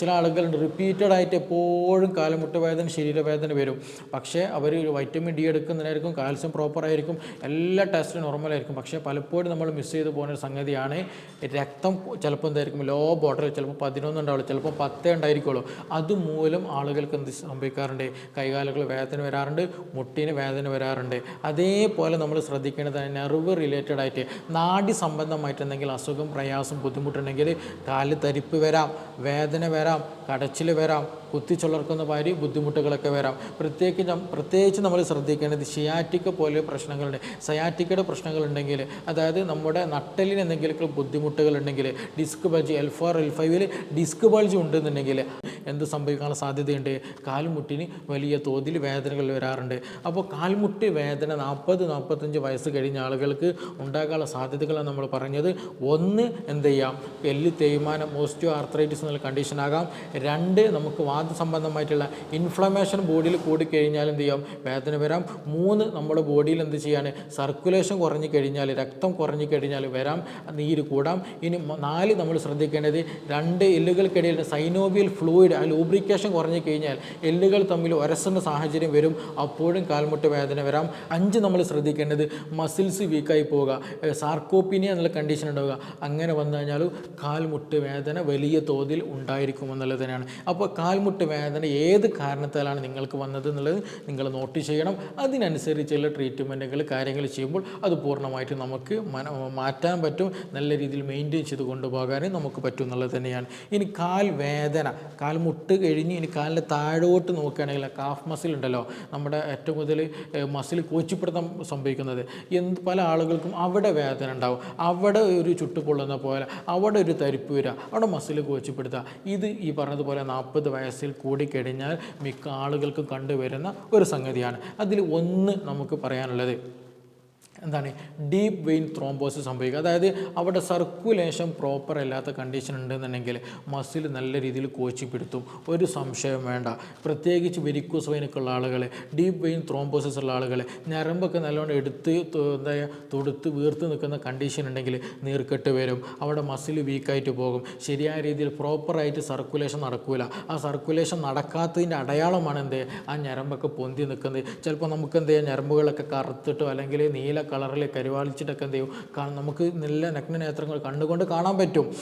ചില ആളുകളുണ്ട് റിപ്പീറ്റഡ് ആയിട്ട് എപ്പോഴും കാലമുട്ട വേദന ശരീരവേദന വരും. പക്ഷേ അവർ വൈറ്റമിൻ ഡി എടുക്കുന്നതിനായിരിക്കും കാൽസ്യം പ്രോപ്പറായിരിക്കും എല്ലാ ടെസ്റ്റും നോർമലായിരിക്കും പക്ഷേ പലപ്പോഴും നമ്മൾ മിസ് ചെയ്ത് പോകുന്ന ഒരു സംഗതിയാണ് രക്തം ചിലപ്പോൾ എന്തായിരിക്കും ലോ ബോർഡർ ചിലപ്പോൾ പതിനൊന്ന് ഉണ്ടാവുള്ളൂ ചിലപ്പോൾ പത്തേ ഉണ്ടായിരിക്കുള്ളൂ. അതുമൂലം ആളുകൾക്ക് എന്ത് സംഭവിക്കാറുണ്ട്? കൈകാലുകൾ വേദന വരാറുണ്ട് മുട്ടിന് വേദന വരാറുണ്ട്. അതേപോലെ നമ്മൾ ശ്രദ്ധിക്കേണ്ടത് നെർവ് റിലേറ്റഡ് ആയിട്ട് നാഡി സംബന്ധമായിട്ട് എന്തെങ്കിലും അസുഖം പ്രയാസം ബുദ്ധിമുട്ടുണ്ടെങ്കിൽ കാൽ തരിപ്പ് വരാം വേദന വരാം കടച്ചിൽ വരാം കുത്തിച്ചുളർക്കുന്ന ഭാര്യ ബുദ്ധിമുട്ടുകളൊക്കെ വരാം. പ്രത്യേകിച്ച് പ്രത്യേകിച്ച് നമ്മൾ ശ്രദ്ധിക്കേണ്ടത് ഷിയാറ്റിക്ക് പോലെ പ്രശ്നങ്ങളുണ്ട്. സയാറ്റിക്കയുടെ പ്രശ്നങ്ങളുണ്ടെങ്കിൽ അതായത് നമ്മുടെ നട്ടലിന് എന്തെങ്കിലും ബുദ്ധിമുട്ടുകളുണ്ടെങ്കിൽ disc bulge L four L ഫൈവിൽ ഡിസ്ക് ബൾജ് ഉണ്ടെന്നുണ്ടെങ്കിൽ എന്ത് സംഭവിക്കാനുള്ള സാധ്യതയുണ്ട്? കാൽമുട്ടിന് വലിയ തോതിൽ വേദനകൾ വരാറുണ്ട്. അപ്പോൾ കാൽമുട്ട് വേദന നാൽപ്പത് നാൽപ്പത്തഞ്ച് വയസ്സ് കഴിഞ്ഞ ആളുകൾക്ക് ഉണ്ടാകാനുള്ള സാധ്യതകളാണ് നമ്മൾ പറഞ്ഞത്. ഒന്ന് എന്ത് ചെയ്യാം? എല്ല് തേയ്മാനം ഓസ്റ്റിയോ ആർത്രൈറ്റിസ് എന്നുള്ള കണ്ടീഷനാകാം രണ്ട് നമുക്ക് വാദ സംബന്ധമായിട്ടുള്ള ഇൻഫ്ലമേഷൻ ബോഡിയിൽ കൂടിക്കഴിഞ്ഞാൽ എന്ത് ചെയ്യാം? വേദന വരാം. മൂന്ന് നമ്മുടെ ബോഡിയിൽ എന്ത് ചെയ്യാണ്? സർക്കുലേഷൻ കുറഞ്ഞു കഴിഞ്ഞാൽ രക്തം കുറഞ്ഞു കഴിഞ്ഞാൽ വരാം. നീര് കൂടാം. ഇനി നാല് നമ്മൾ ശ്രദ്ധിക്കേണ്ടത് രണ്ട് എല്ലുകൾക്കിടയിൽ സൈനോബിയൽ ഫ്ലൂയിഡ് ആ ലൂബ്രിക്കേഷൻ കുറഞ്ഞു കഴിഞ്ഞാൽ എല്ലുകൾ തമ്മിൽ ഒരസുന്ന സാഹചര്യം വരും. അപ്പോഴും കാൽമുട്ട് വേദന വരാം. അഞ്ച് നമ്മൾ ശ്രദ്ധിക്കേണ്ടത് മസിൽസ് വീക്കായി പോവുക. സാർക്കോപ്പിനിയ എന്നുള്ള കണ്ടീഷൻ ഉണ്ടാവുക. അങ്ങനെ വന്നു കഴിഞ്ഞാൽ കാൽമുട്ട് വേദന വലിയ തോതിൽ ഉണ്ടായിരിക്കും എന്നുള്ളത് തന്നെയാണ്. അപ്പോൾ കാൽമുട്ട് വേദന ഏത് കാരണത്താലാണ് നിങ്ങൾക്ക് വന്നത് എന്നുള്ളത് നിങ്ങൾ നോട്ട് ചെയ്യണം. അതിനനുസരിച്ചുള്ള ട്രീറ്റ്മെന്റുകൾ കാര്യങ്ങൾ ചെയ്യുമ്പോൾ അത് പൂർണമായിട്ട് നമുക്ക് മാറ്റാൻ പറ്റും. നല്ല രീതിയിൽ മെയിന്റെയിൻ ചെയ്ത് കൊണ്ടുപോകാനും നമുക്ക് പറ്റും എന്നുള്ളത് തന്നെയാണ്. ഇനി കാൽ വേദന കാൽ മുട്ട് കഴിഞ്ഞ് ഇനി കാലിന്റെ താഴോട്ട് നോക്കുകയാണെങ്കിൽ കാഫ് മസിൽ ഉണ്ടല്ലോ. നമ്മുടെ ഏറ്റവും കൂടുതൽ മസിൽ കോച്ചിപ്പിടുത്തം സംഭവിക്കുന്നത്. എന്ത് പല ആളുകൾക്കും അവിടെ വേദന ഉണ്ടാവും. അവിടെ ഒരു ചുട്ടുപൊള്ളുന്ന പോലെ അവിടെ ഒരു തരിപ്പ് വരിക അവിടെ മസിൽ കോച്ചിപ്പെടുത്തുക. ഇത് ഈ പറഞ്ഞതുപോലെ നാൽപ്പത് വയസ്സിൽ കൂടിക്കഴിഞ്ഞാൽ മിക്ക ആളുകൾക്കും കണ്ടുവരുന്ന ഒരു സംഗതിയാണ്. അതിൽ ഒന്ന് നമുക്ക് പറയാനുള്ളത്. എന്താണ് ഡീപ്പ് വെയിൻ ത്രോംബോസ് സംഭവിക്കുക. അതായത് അവിടെ സർക്കുലേഷൻ പ്രോപ്പർ അല്ലാത്ത കണ്ടീഷൻ ഉണ്ടെന്നുണ്ടെങ്കിൽ മസിൽ നല്ല രീതിയിൽ കോച്ചിപ്പിടുത്തും ഒരു സംശയം വേണ്ട. പ്രത്യേകിച്ച് വെരിക്കോസ് വെയിനൊക്കെ ഉള്ള ആളുകൾ ഡീപ്പ് വെയിൻ ത്രോംബോസിസ് ഉള്ള ആളുകൾ ഞരമ്പൊക്കെ നല്ലോണം എടുത്ത് എന്താ തൊടുത്ത് വീർത്ത് നിൽക്കുന്ന കണ്ടീഷൻ ഉണ്ടെങ്കിൽ നീർക്കെട്ട് വരും. അവിടെ മസിൽ വീക്കായിട്ട് പോകും. ശരിയായ രീതിയിൽ പ്രോപ്പറായിട്ട് സർക്കുലേഷൻ നടക്കില്ല ആ സർക്കുലേഷൻ നടക്കാത്തതിന്റെ അടയാളമാണ് എന്ത്? ആ ഞരമ്പൊക്കെ പൊന്തി നിൽക്കുന്നത്. ചിലപ്പോൾ നമുക്ക് എന്ത് ഞരമ്പുകളൊക്കെ കറുത്തിട്ടോ അല്ലെങ്കിൽ നീല കളറിൽ കരുവാളിച്ചിട്ടൊക്കെ എന്ത് ചെയ്യും? കാ- നമുക്ക് നല്ല നഗ്നനേത്രങ്ങൾ കണ്ടുകൊണ്ട് കാണാൻ പറ്റും.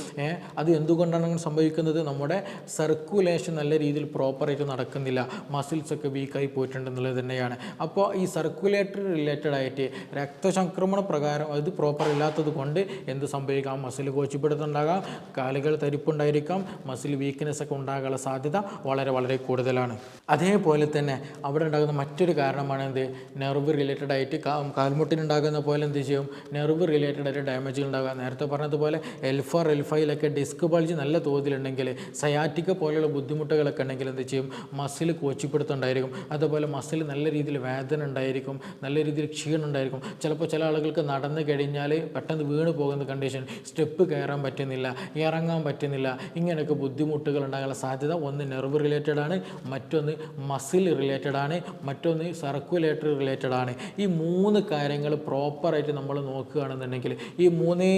അത് എന്തുകൊണ്ടാണ് സംഭവിക്കുന്നത്? നമ്മുടെ സർക്കുലേഷൻ നല്ല രീതിയിൽ പ്രോപ്പറായിട്ട് നടക്കുന്നില്ല. മസിൽസൊക്കെ വീക്കായി പോയിട്ടുണ്ടെന്നുള്ളത് തന്നെയാണ്. അപ്പോൾ ഈ സർക്കുലേറ്ററി റിലേറ്റഡ് ആയിട്ട് രക്തസംക്രമണ പ്രകാരം അത് പ്രോപ്പർ ഇല്ലാത്തത് കൊണ്ട് എന്ത് സംഭവിക്കാം? മസിൽ കോച്ചിപ്പെടുത്തുണ്ടാകാം കാലുകൾ തരിപ്പുണ്ടായിരിക്കാം. മസിൽ വീക്ക്നെസ് ഒക്കെ ഉണ്ടാകാനുള്ള സാധ്യത വളരെ വളരെ കൂടുതലാണ്. അതേപോലെ തന്നെ അവിടെ ഉണ്ടാകുന്ന മറ്റൊരു കാരണമാണ് എന്ത്? നെർവ് റിലേറ്റഡ് ആയിട്ട് കാ- കാൽമുട്ടിനുണ്ടാകുന്ന പോലെ എന്ത് ചെയ്യും? നെർവ് റിലേറ്റഡ് ആയിട്ട് ഡാമേജുകൾ ഉണ്ടാകുക നേരത്തെ പറഞ്ഞതുപോലെ എൽ ഫോർ എൽ ഫൈവിലൊക്കെ ഡിസ്ക് ബൾജ് നല്ല തോതിലുണ്ടെങ്കിൽ സയാറ്റിക്ക പോലെയുള്ള ബുദ്ധിമുട്ടുകളൊക്കെ ഉണ്ടെങ്കിൽ എന്ത് ചെയ്യും? മസിൽ കോച്ചിപ്പിടുത്തുണ്ടായിരിക്കും. അതുപോലെ മസിൽ നല്ല രീതിയിൽ വേദന ഉണ്ടായിരിക്കും. നല്ല രീതിയിൽ ക്ഷീണം ഉണ്ടായിരിക്കും. ചിലപ്പോൾ ചില ആളുകൾക്ക് നടന്നു കഴിഞ്ഞാൽ പെട്ടെന്ന് വീണ് പോകുന്ന കണ്ടീഷൻ സ്റ്റെപ്പ് കയറാൻ പറ്റുന്നില്ല ഇറങ്ങാൻ പറ്റുന്നില്ല ഇങ്ങനെയൊക്കെ ബുദ്ധിമുട്ടുകൾ ഉണ്ടാകാനുള്ള സാധ്യത ഒന്ന് നെർവ് റിലേറ്റഡ് ആണ് മറ്റൊന്ന് മസിൽ റിലേറ്റഡ് ആണ് മറ്റൊന്ന് സർക്കുലേറ്ററി റിലേറ്റഡ് ആണ്. ഈ മൂന്ന് കാര്യങ്ങൾ പ്രോപ്പറായിട്ട് നമ്മൾ നോക്കുകയാണെന്നുണ്ടെങ്കിൽ ഈ മൂന്നേ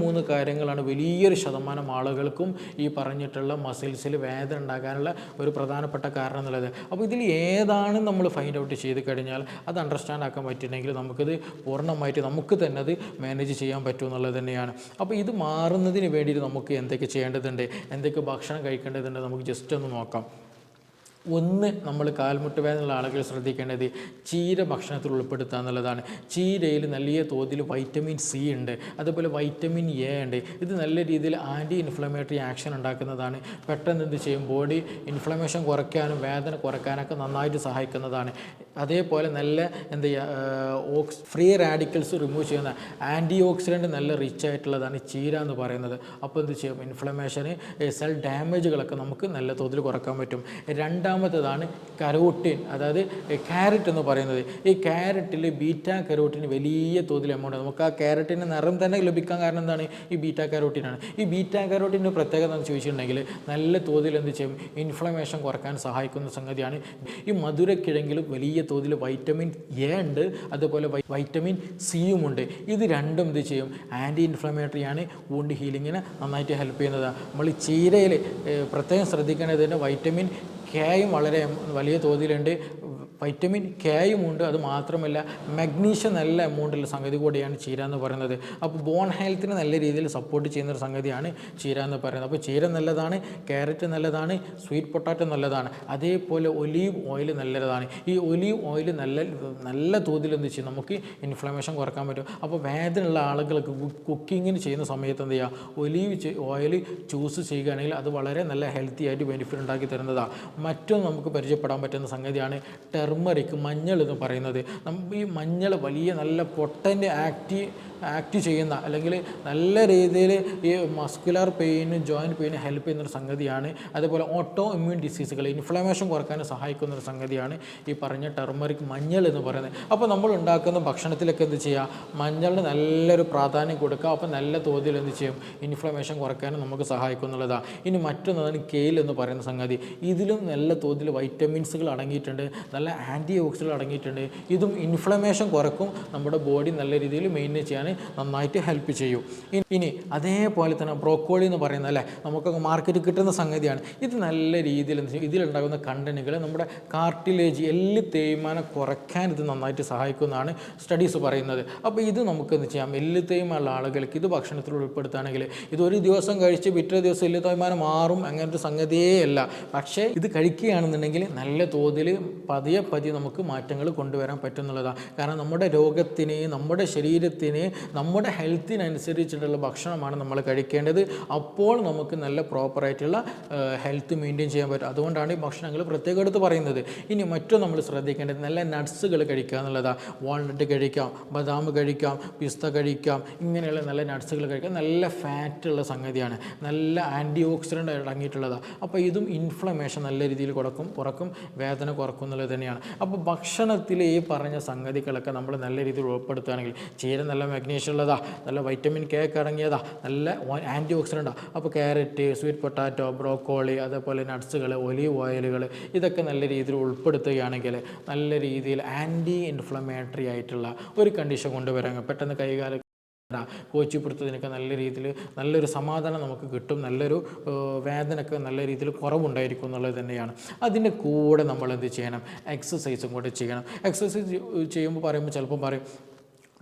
മൂന്ന് കാര്യങ്ങളാണ് വലിയൊരു ശതമാനം ആളുകൾക്കും ഈ പറഞ്ഞിട്ടുള്ള മസിൽസിൽ വേദന ഉണ്ടാകാനുള്ള ഒരു പ്രധാനപ്പെട്ട കാരണം എന്നുള്ളത്. അപ്പോൾ ഇതിൽ ഏതാണ് നമ്മൾ ഫൈൻഡ് ഔട്ട് ചെയ്ത് കഴിഞ്ഞാൽ അത് അണ്ടർസ്റ്റാൻഡ് ആക്കാൻ പറ്റുന്നെങ്കിൽ നമുക്കത് പൂർണമായിട്ട് നമുക്ക് തന്നെ അത് മാനേജ് ചെയ്യാൻ പറ്റും എന്നുള്ളത് തന്നെയാണ്. അപ്പോൾ ഇത് മാറുന്നതിന് വേണ്ടിയിട്ട് നമുക്ക് എന്തൊക്കെ ചെയ്യേണ്ടതുണ്ട്? എന്തൊക്കെ ഭക്ഷണം കഴിക്കേണ്ടതുണ്ട്? നമുക്ക് ജസ്റ്റ് ഒന്ന് നോക്കാം. ഒന്ന് നമ്മൾ കാൽമുട്ട് വേദനയുള്ള ആളുകൾ ശ്രദ്ധിക്കേണ്ടത് ചീര ഭക്ഷണത്തിൽ ഉൾപ്പെടുത്തുക എന്നുള്ളതാണ്. ചീരയിൽ നല്ല തോതിൽ വൈറ്റമിൻ സി ഉണ്ട്. അതുപോലെ വൈറ്റമിൻ എ ഉണ്ട്. ഇത് നല്ല രീതിയിൽ ആന്റി ഇൻഫ്ലമേറ്ററി ആക്ഷൻ ഉണ്ടാക്കുന്നതാണ്. പെട്ടെന്ന് എന്ത് ചെയ്യും? ബോഡി ഇൻഫ്ലമേഷൻ കുറയ്ക്കാനും വേദന കുറയ്ക്കാനൊക്കെ നന്നായിട്ട് സഹായിക്കുന്നതാണ്. അതേപോലെ നല്ല എന്ത് ഓക്സ് ഫ്രീ റാഡിക്കൽസ് റിമൂവ് ചെയ്യുന്ന ആന്റി ഓക്സിഡന്റ് നല്ല റിച്ച് ആയിട്ടുള്ളതാണ് ചീര എന്ന് പറയുന്നത്. അപ്പോൾ എന്ത് ചെയ്യും? ഇൻഫ്ലമേഷന് സെൽ ഡാമേജുകളൊക്കെ നമുക്ക് നല്ല തോതിൽ കുറയ്ക്കാൻ പറ്റും. രണ്ടാമത്തേതാണ് കരോട്ടിൻ അതായത് ക്യാരറ്റ് എന്ന് പറയുന്നത്. ഈ ക്യാരറ്റിൽ ബീറ്റ കരോട്ടിന് വലിയ തോതിൽ എമൗണ്ട് നമുക്ക് ആ ക്യാരറ്റിന്റെ നിറം തന്നെ ലഭിക്കാൻ കാരണം എന്താണ്? ഈ ബീറ്റ കരോട്ടിനാണ് ഈ ബീറ്റ കരോട്ടിന്റെ പ്രത്യേകത എന്ന് ചോദിച്ചിട്ടുണ്ടെങ്കിൽ നല്ല തോതിൽ എന്ത് ചെയ്യും? ഇൻഫ്ലമേഷൻ കുറയ്ക്കാൻ സഹായിക്കുന്ന സംഗതിയാണ്. ഈ മധുരക്കിഴങ്ങിലും വലിയ തോതിൽ വൈറ്റമിൻ എ ഉണ്ട് അതുപോലെ വൈറ്റമിൻ സിയും ഉണ്ട്. ഇത് രണ്ടും എന്ത് ചെയ്യും? ആന്റി ഇൻഫ്ലമേറ്ററി ആണ് വൂണ്ട് ഹീലിങ്ങിന് നന്നായിട്ട് ഹെൽപ്പ് ചെയ്യുന്നത്. നമ്മൾ ചീരയിൽ പ്രത്യേകം പ്രത്യേകം തന്നെ വൈറ്റമിൻ കെയും വളരെ വലിയ തോതിലുണ്ട്. വൈറ്റമിൻ കെയും ഉണ്ട്. അത് മാത്രമല്ല മഗ്നീഷ്യം നല്ല എമൗണ്ടുള്ള സംഗതി കൂടിയാണ് ചീര എന്ന് പറയുന്നത്. അപ്പോൾ ബോൺ ഹെൽത്തിന് നല്ല രീതിയിൽ സപ്പോർട്ട് ചെയ്യുന്ന ഒരു സംഗതിയാണ് ചീര എന്ന് പറയുന്നത്. അപ്പോൾ ചീര നല്ലതാണ് ക്യാരറ്റ് നല്ലതാണ് സ്വീറ്റ് പൊട്ടാറ്റോ നല്ലതാണ്. അതേപോലെ ഒലീവ് ഓയിൽ നല്ലതാണ്. ഈ ഒലീവ് ഓയിൽ നല്ല നല്ല തോതിൽ എന്ത് ചെയ്യും? നമുക്ക് ഇൻഫ്ലമേഷൻ കുറയ്ക്കാൻ പറ്റും. അപ്പോൾ വേദനയുള്ള ആളുകൾക്ക് കുക്കിങ്ങിന് ചെയ്യുന്ന സമയത്ത് എന്ത് ചെയ്യുക ഒലീവ് ഓയിൽ ചൂസ് ചെയ്യുകയാണെങ്കിൽ അത് വളരെ നല്ല ഹെൽത്തി ആയിട്ട് ബെനിഫിറ്റ് ഉണ്ടാക്കി തരുന്നതാണ് മറ്റൊന്ന് നമുക്ക് പരിചയപ്പെടാൻ പറ്റുന്ന സംഗതിയാണ് ടെർമറിക് മഞ്ഞൾ എന്ന് പറയുന്നത്. ഈ മഞ്ഞൾ വലിയ നല്ല പൊട്ടന്റെ ആക്ടി ആക്ട് ചെയ്യുന്ന അല്ലെങ്കിൽ നല്ല രീതിയിൽ ഈ muscular pain joint pain help ചെയ്യുന്നൊരു സംഗതിയാണ്. അതുപോലെ ഓട്ടോ ഇമ്മ്യൂൺ ഡിസീസുകൾ ഇൻഫ്ലമേഷൻ കുറയ്ക്കാൻ സഹായിക്കുന്ന ഒരു സംഗതിയാണ് ഈ പറഞ്ഞ ടെർമറിക് മഞ്ഞൾ എന്ന് പറയുന്നത്. അപ്പോൾ നമ്മൾ ഉണ്ടാക്കുന്ന ഭക്ഷണത്തിലൊക്കെ എന്ത് ചെയ്യുക? മഞ്ഞളിന് നല്ലൊരു പ്രാധാന്യം കൊടുക്കുക. അപ്പോൾ നല്ല തോതിൽ എന്ത് ചെയ്യും? ഇൻഫ്ലമേഷൻ കുറക്കാനും നമുക്ക് സഹായിക്കുന്നുള്ളതാണ് ഇനി മറ്റൊന്നതാണ് കെയിൽ എന്ന് പറയുന്ന സംഗതി. ഇതിലും നല്ല തോതിൽ വൈറ്റമിൻസുകൾ അടങ്ങിയിട്ടുണ്ട്. നല്ല ആന്റി ഓക്സിഡൻ അടങ്ങിയിട്ടുണ്ട്. ഇതും ഇൻഫ്ലമേഷൻ കുറക്കും. നമ്മുടെ ബോഡി നല്ല രീതിയിൽ മെയിന്റെയിൻ ചെയ്യാൻ നന്നായിട്ട് ഹെൽപ്പ് ചെയ്യൂ. ഇനി അതേപോലെ തന്നെ ബ്രോക്കോളി എന്ന് പറയുന്നത് അല്ലേ? നമുക്കൊക്കെ മാർക്കറ്റിൽ കിട്ടുന്ന സംഗതിയാണ്. ഇത് നല്ല രീതിയിൽ ഇതിലുണ്ടാകുന്ന കണ്ടനുകൾ നമ്മുടെ കാർട്ടിലേജ് എല്ല് തേയ്മാനം കുറയ്ക്കാൻ ഇത് നന്നായിട്ട് സഹായിക്കുന്നതാണ് സ്റ്റഡീസ് പറയുന്നത്. അപ്പോൾ ഇത് നമുക്ക് എന്ന് ചെയ്യാം? എല്ല് തേയ്മാനുള്ള ആളുകൾക്ക് ഇത് ഭക്ഷണത്തിൽ ഉൾപ്പെടുത്തുകയാണെങ്കിൽ ഇത് ഒരു ദിവസം കഴിച്ച് പിറ്റേ ദിവസം എല്ല് തേയ്മാനം മാറും. അങ്ങനൊരു സംഗതിയേ അല്ല. പക്ഷേ ഇത് കഴിക്കുകയാണെന്നുണ്ടെങ്കിൽ നല്ല തോതിൽ പതിയെ പതിയെ നമുക്ക് മാറ്റങ്ങൾ കൊണ്ടുവരാൻ പറ്റുന്നുള്ളതാണ്. കാരണം നമ്മുടെ രോഗത്തിന് നമ്മുടെ ശരീരത്തിന് നമ്മുടെ ഹെൽത്തിനനുസരിച്ചിട്ടുള്ള ഭക്ഷണമാണ് നമ്മൾ കഴിക്കേണ്ടത്. അപ്പോൾ നമുക്ക് നല്ല പ്രോപ്പറായിട്ടുള്ള ഹെൽത്ത് മെയിന്റെയിൻ ചെയ്യാൻ പറ്റും. അതുകൊണ്ടാണ് ഈ ഭക്ഷണങ്ങൾ പ്രത്യേകം എടുത്ത് പറയുന്നത്. ഇനി മറ്റും നമ്മൾ ശ്രദ്ധിക്കേണ്ടത് നല്ല നട്ട്സുകൾ കഴിക്കുക എന്നുള്ളതാണ് വാൾനട്ട് കഴിക്കാം ബദാം കഴിക്കാം പിസ്ത കഴിക്കാം ഇങ്ങനെയുള്ള നല്ല നട്ട്സുകൾ കഴിക്കാം. നല്ല ഫാറ്റുള്ള സംഗതിയാണ്. നല്ല ആന്റി ഓക്സിഡന്റ് അടങ്ങിയിട്ടുള്ളതാണ് അപ്പോൾ ഇതും ഇൻഫ്ലമേഷൻ നല്ല രീതിയിൽ കുറക്കും കുറക്കും വേദന കുറക്കും എന്നുള്ളത് തന്നെയാണ്. അപ്പോൾ ഭക്ഷണത്തിൽ ഈ പറഞ്ഞ സംഗതികളൊക്കെ നമ്മൾ നല്ല രീതിയിൽ ഉൾപ്പെടുത്തുകയാണെങ്കിൽ ചീര നല്ല മഗ്നീഷ്യം ഉള്ളതാ നല്ല വൈറ്റമിൻ കെ ഒക്കെ അടങ്ങിയതാ നല്ല ആന്റി ഓക്സിഡന്റാണ് അപ്പോൾ ക്യാരറ്റ് സ്വീറ്റ് പൊട്ടാറ്റോ ബ്രോക്കോളി അതേപോലെ നട്ട്സുകൾ ഒലീവ് ഓയിലുകൾ ഇതൊക്കെ നല്ല രീതിയിൽ ഉൾപ്പെടുത്തുകയാണെങ്കിൽ നല്ല രീതിയിൽ ആന്റി ഇൻഫ്ലമേറ്ററി ആയിട്ടുള്ള ഒരു കണ്ടീഷൻ കൊണ്ടുവരാൻ പെട്ടെന്ന് കൈകാല കോച്ചിപ്പുറത്തതിനൊക്കെ നല്ല രീതിയിൽ നല്ലൊരു സമാധാനം നമുക്ക് കിട്ടും നല്ലൊരു വേദനയൊക്കെ നല്ല രീതിയിൽ കുറവുണ്ടായിരിക്കും എന്നുള്ളത് തന്നെയാണ്. അതിന്റെ കൂടെ നമ്മൾ എന്ത് ചെയ്യണം? എക്സസൈസും കൂടെ ചെയ്യണം. എക്സസൈസ് ചെയ്യുമ്പോൾ പറയുമ്പോൾ ചിലപ്പം പറയും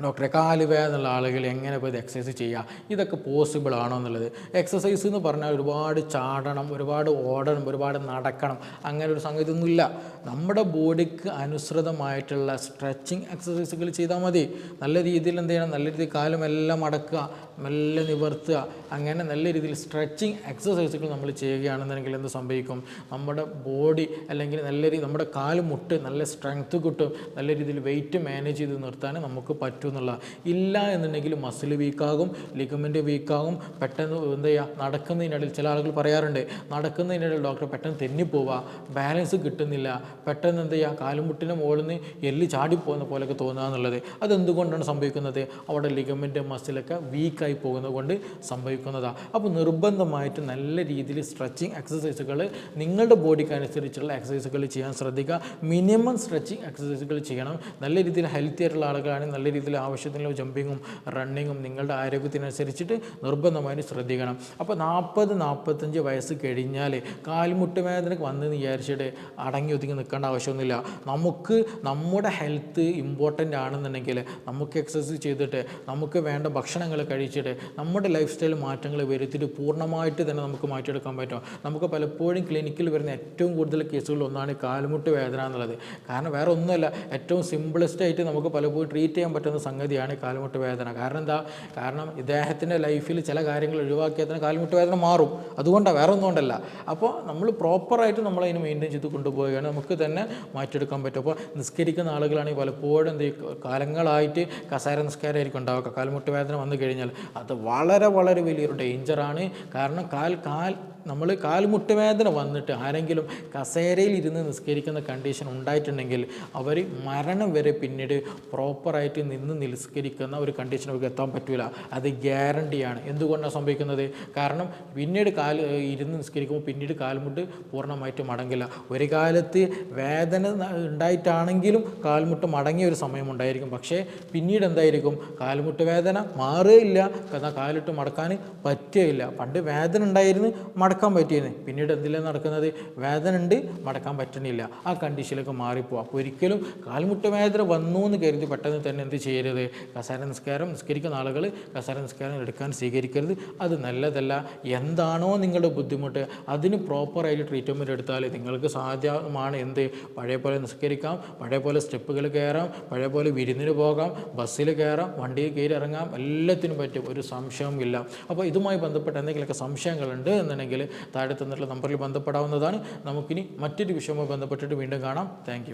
ഡോക്ടറെ കാൽ വേദനയുള്ള ആളുകൾ എങ്ങനെ പോയി എക്സസൈസ് ചെയ്യുക ഇതൊക്കെ പോസിബിൾ ആണോ എന്നുള്ളത്. എക്സസൈസ് എന്ന് പറഞ്ഞാൽ ഒരുപാട് ചാടണം ഒരുപാട് ഓടണം ഒരുപാട് നടക്കണം. അങ്ങനെ ഒരു സംഗതി ഒന്നുമില്ല നമ്മുടെ ബോഡിക്ക് അനുസൃതമായിട്ടുള്ള സ്ട്രെച്ചിങ് എക്സസൈസുകൾ ചെയ്താൽ മതി. നല്ല രീതിയിൽ എന്ത് ചെയ്യണം? നല്ല രീതിയിൽ കാലും എല്ലാം മടക്കുക മെല്ലെ നിവർത്തുക. അങ്ങനെ നല്ല രീതിയിൽ സ്ട്രെച്ചിങ് എക്സസൈസുകൾ നമ്മൾ ചെയ്യുകയാണെന്നുണ്ടെങ്കിൽ എന്ത് സംഭവിക്കും? നമ്മുടെ ബോഡി അല്ലെങ്കിൽ നല്ല രീതി നമ്മുടെ കാൽ മുട്ട് നല്ല സ്ട്രെങ്ത്ത് കിട്ടും. നല്ല രീതിയിൽ വെയിറ്റ് മാനേജ് ചെയ്ത് നിർത്താൻ നമുക്ക് പറ്റും എന്നുള്ള. ഇല്ല എന്നുണ്ടെങ്കിൽ മസിൽ വീക്കാകും ലിഗമെന്റ് വീക്കാകും പെട്ടെന്ന് എന്താ ചെയ്യുക നടക്കുന്നതിനിടയിൽ ചില ആളുകൾ പറയാറുണ്ട്. നടക്കുന്നതിനിടയിൽ ഡോക്ടർ പെട്ടെന്ന് തെന്നിപ്പോവുക ബാലൻസ് കിട്ടുന്നില്ല. പെട്ടെന്ന് എന്താ ചെയ്യുക കാലുമുട്ടിന്റെ മുകളിൽ നിന്ന് എല്ല് ചാടിപ്പോകുന്ന പോലെയൊക്കെ തോന്നുക എന്നുള്ളത് അതെന്തുകൊണ്ടാണ് സംഭവിക്കുന്നത്? അവിടെ ലിഗമെന്റ് മസിലൊക്കെ വീക്കായി പോകുന്നത് കൊണ്ട് സംഭവിക്കുന്നതാണ് അപ്പോൾ നിർബന്ധമായിട്ട് നല്ല രീതിയിൽ സ്ട്രെച്ചിങ് എക്സസൈസുകൾ നിങ്ങളുടെ ബോഡിക്ക് അനുസരിച്ചുള്ള എക്സസൈസുകൾ ചെയ്യാൻ ശ്രദ്ധിക്കുക. മിനിമം സ്ട്രെച്ചിങ് എക്സസൈസുകൾ ചെയ്യണം. നല്ല രീതിയിൽ ഹെൽത്തി ആയിട്ടുള്ള ആളുകളാണെങ്കിൽ നല്ല രീതിയിൽ ആവശ്യത്തിനുള്ള ജമ്പിങ്ങും റണ്ണിങ്ങും നിങ്ങളുടെ ആരോഗ്യത്തിനനുസരിച്ചിട്ട് നിർബന്ധമായിട്ട് ശ്രദ്ധിക്കണം. അപ്പോൾ നാൽപ്പത് നാൽപ്പത്തഞ്ച് വയസ്സ് കഴിഞ്ഞാൽ കാൽമുട്ട് വേദനക്ക് വന്നെന്ന് വിചാരിച്ചിട്ട് അടങ്ങി ഒതുങ്ങി നിൽക്കേണ്ട ആവശ്യമൊന്നുമില്ല. നമുക്ക് നമ്മുടെ ഹെൽത്ത് ഇമ്പോർട്ടന്റ് ആണെന്നുണ്ടെങ്കിൽ നമുക്ക് എക്സസൈസ് ചെയ്തിട്ട് നമുക്ക് വേണ്ട ഭക്ഷണങ്ങൾ കഴിച്ചിട്ട് നമ്മുടെ ലൈഫ് സ്റ്റൈൽ മാറ്റങ്ങൾ വരുത്തിയിട്ട് പൂർണമായിട്ട് തന്നെ നമുക്ക് മാറ്റിയെടുക്കാൻ പറ്റും. നമുക്ക് പലപ്പോഴും ക്ലിനിക്കിൽ വരുന്ന ഏറ്റവും കൂടുതൽ കേസുകളിൽ ഒന്നാണ് കാൽമുട്ട് വേദന എന്നുള്ളത്. കാരണം വേറെ ഒന്നുമല്ല ഏറ്റവും സിമ്പിളസ്റ്റ് ആയിട്ട് നമുക്ക് പലപ്പോഴും ട്രീറ്റ് ചെയ്യാൻ പറ്റുന്ന സംഗതിയാണ് കാൽമുട്ട് വേദന. കാരണം എന്താ? കാരണം ഇദ്ദേഹത്തിന്റെ ലൈഫിൽ ചില കാര്യങ്ങൾ ഒഴിവാക്കിയാൽ തന്നെ കാൽമുട്ട് വേദന മാറും. അതുകൊണ്ടാണ് വേറെ ഒന്നും കൊണ്ടല്ല. അപ്പോൾ നമ്മൾ പ്രോപ്പറായിട്ട് നമ്മൾ അതിന് മെയിന്റെയിൻ ചെയ്ത് കൊണ്ടുപോവുകയാണ്. നമുക്ക് തന്നെ മാറ്റിയെടുക്കാൻ പറ്റും. അപ്പോൾ നിസ്കരിക്കുന്ന ആളുകളാണെങ്കിൽ പലപ്പോഴും എന്ത് കാലങ്ങളായിട്ട് കസാര നിസ്കാരമായിരിക്കും ഉണ്ടാവുക. കാൽമുട്ട് വേദന വന്നു കഴിഞ്ഞാൽ അത് വളരെ വളരെ വലിയൊരു ഡേഞ്ചറാണ് കാരണം കാൽ കാൽ നമ്മൾ കാൽമുട്ട് വേദന വന്നിട്ട് ആരെങ്കിലും കസേരയിൽ ഇരുന്ന് നിസ്കരിക്കുന്ന കണ്ടീഷൻ ഉണ്ടായിട്ടുണ്ടെങ്കിൽ അവർ മരണം വരെ പിന്നീട് പ്രോപ്പറായിട്ട് നിന്ന് നിസ്കരിക്കുന്ന ഒരു കണ്ടീഷൻ അവർക്ക് എത്താൻ പറ്റില്ല അത് ഗ്യാരണ്ടിയാണ് എന്തുകൊണ്ടാണ് സംഭവിക്കുന്നത്? കാരണം പിന്നീട് കാൽ ഇരുന്ന് നിസ്കരിക്കുമ്പോൾ പിന്നീട് കാൽമുട്ട് പൂർണമായിട്ട് മടങ്ങില്ല. ഒരു കാലത്ത് വേദന ഉണ്ടായിട്ടാണെങ്കിലും കാൽമുട്ട് മടങ്ങിയ ഒരു സമയമുണ്ടായിരിക്കും പക്ഷേ പിന്നീട് എന്തായിരിക്കും? കാൽമുട്ട് വേദന മാറുകയില്ല. എന്നാൽ കാലിട്ട് മടക്കാൻ പറ്റുകയില്ല. പണ്ട് വേദന ഉണ്ടായിരുന്നു മടക്കാൻ പറ്റിയെന്ന്. പിന്നീട് എന്തിലാണ് നടക്കുന്നത്? വേദന ഉണ്ട് മടക്കാൻ പറ്റണില്ല. ആ കണ്ടീഷനിലൊക്കെ മാറിപ്പോകും അപ്പോൾ ഒരിക്കലും കാൽമുട്ട് വേദന വന്നു എന്ന് കരുതി പെട്ടെന്ന് തന്നെ എന്ത് ചെയ്യരുത്? കസാര നിസ്കാരം നിസ്കരിക്കുന്ന ആളുകൾ കസാര നിസ്കാരം എടുക്കാൻ സ്വീകരിക്കരുത്. അത് നല്ലതല്ല. എന്താണോ നിങ്ങളുടെ ബുദ്ധിമുട്ട് അതിന് പ്രോപ്പറായിട്ട് ട്രീറ്റ്മെന്റ് എടുത്താൽ നിങ്ങൾക്ക് സാധ്യമാണ് എന്ത്? പഴയ പോലെ നിസ്കരിക്കാം പഴയ പോലെ സ്റ്റെപ്പുകൾ കയറാം പഴയ പോലെ വിരുന്നിന് പോകാം ബസ്സിൽ കയറാം വണ്ടിയിൽ കയറി ഇറങ്ങാം എല്ലാത്തിനും പറ്റും. ഒരു സംശയവും ഇല്ല അപ്പോൾ ഇതുമായി ബന്ധപ്പെട്ട എന്തെങ്കിലുമൊക്കെ സംശയങ്ങളുണ്ട് എന്നുണ്ടെങ്കിൽ താഴെ തന്നിട്ടുള്ള നമ്പറിൽ ബന്ധപ്പെടാവുന്നതാണ്. നമുക്കിനി മറ്റൊരു വിഷയവുമായി ബന്ധപ്പെട്ടിട്ട് വീണ്ടും കാണാം. താങ്ക്